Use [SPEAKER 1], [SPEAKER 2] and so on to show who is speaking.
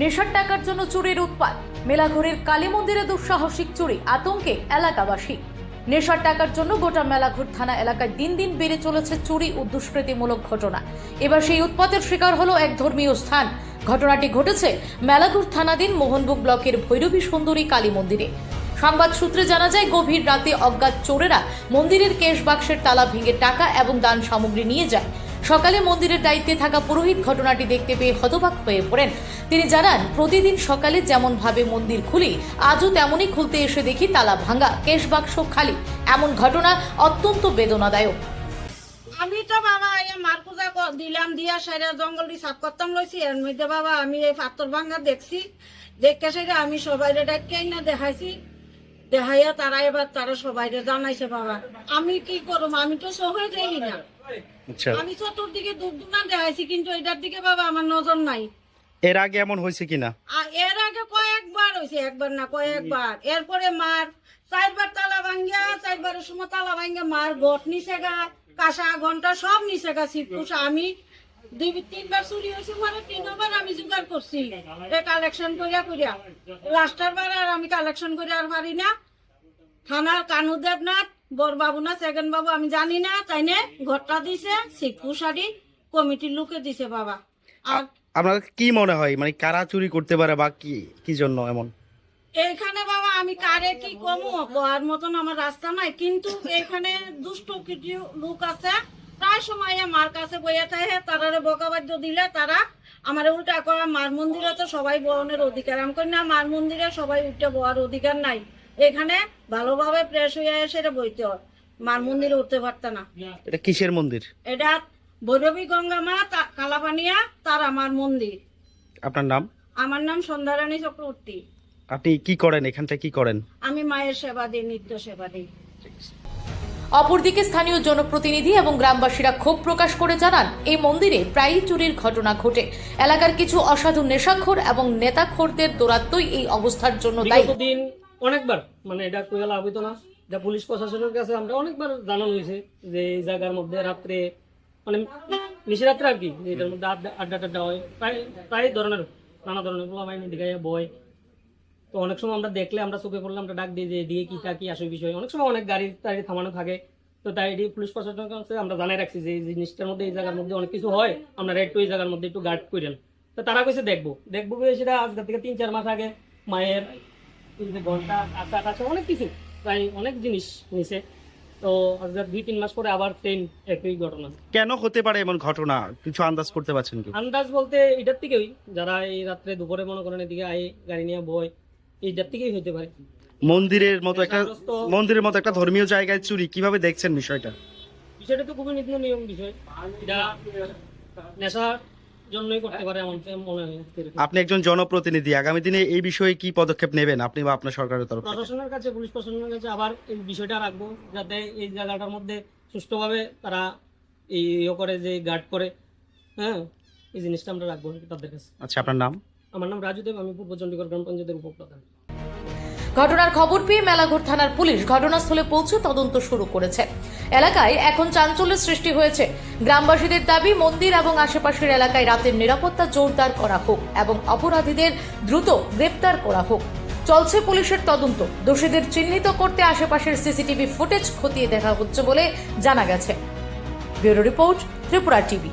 [SPEAKER 1] নেশার টাকার জন্য চুরির উৎপাত। মেলাঘরের কালী মন্দিরে দুঃসাহসিক চুরি, আতঙ্কে এলাকাবাসী। নেশার টাকার জন্য গোটা মেলাঘর থানা এলাকায় দিন দিন বেড়ে চলেছে চুরি ও দুষ্কৃতিমূলক ঘটনা। এবার সেই উৎপাতের শিকার হলো এক ধর্মীয় স্থান। ঘটনাটি ঘটেছে মেলাঘর থানাধীন মোহনবুক ব্লকের ভৈরবী সুন্দরী কালী মন্দিরে। সংবাদ সূত্রে জানা যায়, গভীর রাতে অজ্ঞাত চোরেরা মন্দিরের কেশ বাক্সের তালা ভেঙে টাকা এবং দান সামগ্রী নিয়ে যায়। সকালে মন্দিরের দায়িত্বে থাকা পুরোহিত ঘটনাটি দেখতে পেয়ে হতবাক হয়ে পড়েন। তিনি জানান, প্রতিদিন সকালে যেমন ভাবে মন্দির খুলি, আজও তেমনই খুলতে এসে দেখি তালা ভাঙা, কেশ বাক্স খালি। এমন ঘটনা অত্যন্ত বেদনাদায়ক।
[SPEAKER 2] আমি তো বাবা, এই মার পূজা দিলাম দিয়া সেরা জঙ্গল দিয়ে সাফ করতাম লইছি। এর মধ্যে বাবা, আমি এই পাথর ভাঙ্গা দেখছি। দেখে সেটা আমি সবাই ডাক্তাই না দেখাইছি। দেখাইয়া তারা এবার তারা সবাই জানাইছে বাবা আমি কি করব? আমি তো সহজে দেখি না।
[SPEAKER 3] আচ্ছা।
[SPEAKER 2] আমি চতুর্দিকে দূর দূরান দেখাইছি কিন্তু এটার দিকে বাবা আমার নজর নাই।
[SPEAKER 3] এর আগে এমন হয়েছে কিনা
[SPEAKER 2] এর আগে কয়েকবার হয়েছে একবার না কয়েকবার। এরপরে মার চারবার তালা ভাঙ্গিয়া চারবারের সময় তালা ভাঙ্গিয়া মার গট নিচে গা কাঁসা ঘণ্টা সব নিচে গা সিটপুষা আমি দুই তিনবার চুরি হয়েছে মানে তিনবার আমি জোগাড় করছি। কালেকশন করিয়া করিয়া লাস্টার বার আর আমি কালেকশন করে আর পারি না। থানার কানু দেবনাথ বরবাবু না সেকেন্ড বাবু আমি জানি না তাই না ঘরটা দিছে সিটপুষারি কমিটির লোকে দিছে বাবা। আর
[SPEAKER 3] আপনার কি মনে হয়? মানে কারা চুরি করতে পারে বা কি কি জন্য এমন?
[SPEAKER 2] এইখানে বাবা আমি কারে কি কমু? আর মতন আমার রাস্তা নাই কিন্তু এখানে দুষ্ট কিছু লোক আছে। প্রায় সময় মার কাছে বইয়া থাকে তারারে বকাবাদ্য দিলে তারা আমার উল্টা করা মার মন্দিরে তো সবাই বরণের অধিকার। আমি না মার মন্দিরে সবাই উল্টা বওয়ার অধিকার নাই। এখানে ভালোভাবে ফ্রেশ হয়ে এসে এটা বইতে হয়। মার মন্দিরে উঠতে পারত না।
[SPEAKER 3] এটা কিসের মন্দির?
[SPEAKER 2] এটা ভৈরবী গঙ্গা মা তা- কালাপানিয়া তার আমার মন্দির।
[SPEAKER 3] আপনার নাম?
[SPEAKER 2] আমার নাম সন্ধ্যারানী চক্রবর্তী।
[SPEAKER 3] আপনি কি করেন? এখানটা কি করেন?
[SPEAKER 2] আমি মায়ের সেবা দিই নিত্য সেবা দিই।
[SPEAKER 1] অপরদিকে স্থানীয় জনপ্রতিনিধি এবং গ্রামবাসীরা ক্ষোভ প্রকাশ করে জানান এই মন্দিরে প্রায়ই চুরির ঘটনা ঘটে। এলাকার কিছু অসাধু নেশাখোর এবং নেতাখোরদের দৌরাত্মই এই অবস্থার জন্য দায়ী।
[SPEAKER 4] দিন অনেকবার মানে এটা কইয়া লাভ না। যা পুলিশ প্রশাসনের কাছে আমরা অনেকবার জানানো হয়েছে যে এই জায়গার মধ্যে রাত্রে মানে নিশিরাত্রে আর কি, যে এটার মধ্যে আড্ডা আড্ডা টাড্ডা হয়। প্রায় প্রায় ধরনের, নানা ধরনের পোলা বাহিনী দেখাইয়া বয়। তো অনেক সময় আমরা দেখলে, আমরা চোখে পড়লে আমরা ডাক দিই যে দিয়ে কি তা, কি আসে বিষয়। অনেক সময় অনেক গাড়ি টাড়ি থামানো থাকে। তো তাই এটি পুলিশ প্রশাসনের কাছে আমরা জানাই রাখছি যে এই জিনিসটার মধ্যে, এই জায়গার মধ্যে অনেক কিছু হয়। আপনারা একটু এই জায়গার মধ্যে একটু গার্ড করেন তো তারা কইছে, দেখব। দেখব সেটা আজকের থেকে তিন, চার মাস আগে মায়ের ঘণ্টা আশা টাশা অনেক কিছু প্রায় অনেক জিনিস নিছে। তো দুই তিন মাস পরে আবার ট্রেন একই ঘটনা।
[SPEAKER 3] কেন হতে পারে এমন ঘটনা? কিছু আন্দাজ করতে পারছেন কি?
[SPEAKER 4] আন্দাজ বলতে এটার থেকেই যারা এই রাত্রে দুপুরে মনে করেন এদিকে আয় গাড়ি নিয়ে বয় এইটার থেকেই হইতে পারে।
[SPEAKER 3] মন্দিরের মতো একটা মন্দিরের মতো একটা ধর্মীয় জায়গায় চুরি কীভাবে দেখছেন বিষয়টা?
[SPEAKER 4] বিষয়টা তো খুবই নীতি নিয়ম বিষয়। এটা নেশার জন্যই করতে পারে এমন মনে হয়
[SPEAKER 3] আপনি একজন জনপ্রতিনিধি আগামী দিনে এই বিষয়ে কি পদক্ষেপ নেবেন আপনি বা আপনার সরকারের তরফ থেকে?
[SPEAKER 4] প্রশাসনের কাছে পুলিশ প্রশাসনের কাছে আবার এই বিষয়টা রাখব যাতে এই জায়গাটার মধ্যে সুষ্ঠুভাবে তারা এই ইয়ে করে যে গার্ড করে হ্যাঁ এই জিনিসটা আমরা রাখব তাদের কাছে।
[SPEAKER 3] আচ্ছা আপনার নাম?
[SPEAKER 4] আমার নাম রাজু দেব আমি পূর্ব চণ্ডীগড় গ্রাম পঞ্চায়েতের উপপ্রধান।
[SPEAKER 1] ঘটনার খবর পেয়ে মেলাঘর থানার পুলিশ ঘটনাস্থলে পৌঁছে তদন্ত শুরু করেছে। এলাকায় এখন চাঞ্চল্যের সৃষ্টি হয়েছে। গ্রামবাসীদের দাবি, মন্দির এবং আশেপাশের এলাকায় রাতের নিরাপত্তা জোরদার করা হোক এবং অপরাধীদের দ্রুত গ্রেপ্তার করা হোক। চলছে পুলিশের তদন্ত। দোষীদের চিহ্নিত করতে আশেপাশের সিসিটিভি ফুটেজ খতিয়ে দেখা হচ্ছে বলে জানা গেছে। Bureau report Tripura TV.